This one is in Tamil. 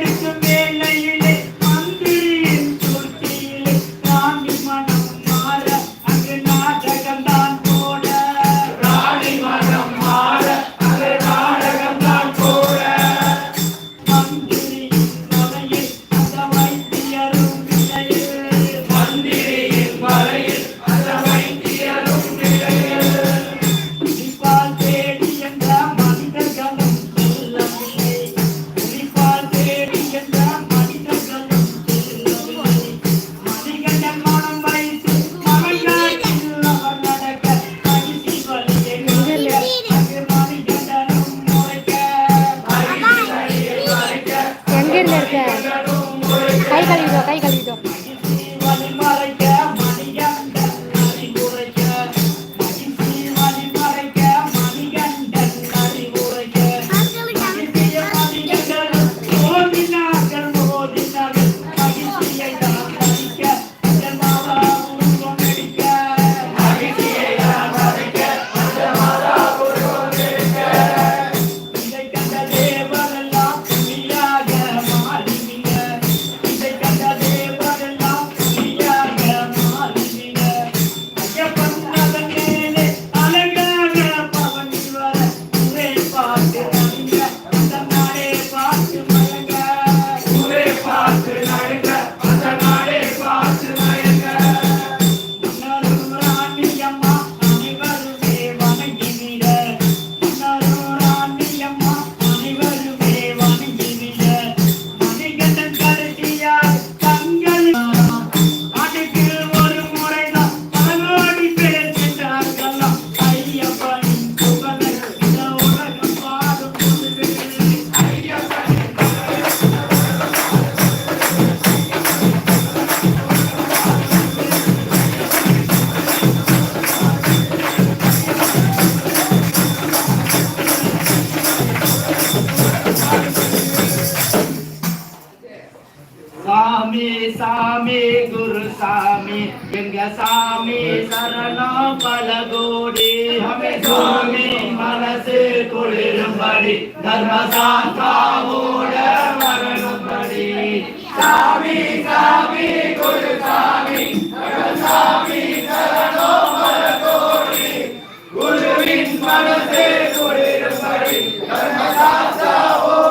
அடுக்கு மேலையில் fácil. சாமி குரு சாமி எங்க சாமி சரணம் பல கோடி. சாமி மனசு குளிரும்படி தர்மசாந்தாவோட வரணும்படி சாமி சாமி குரு சாமி சாமி சரணம் பல கோடி. குருவின் மனசு குளிரும்படி தர்மசாந்தாவோட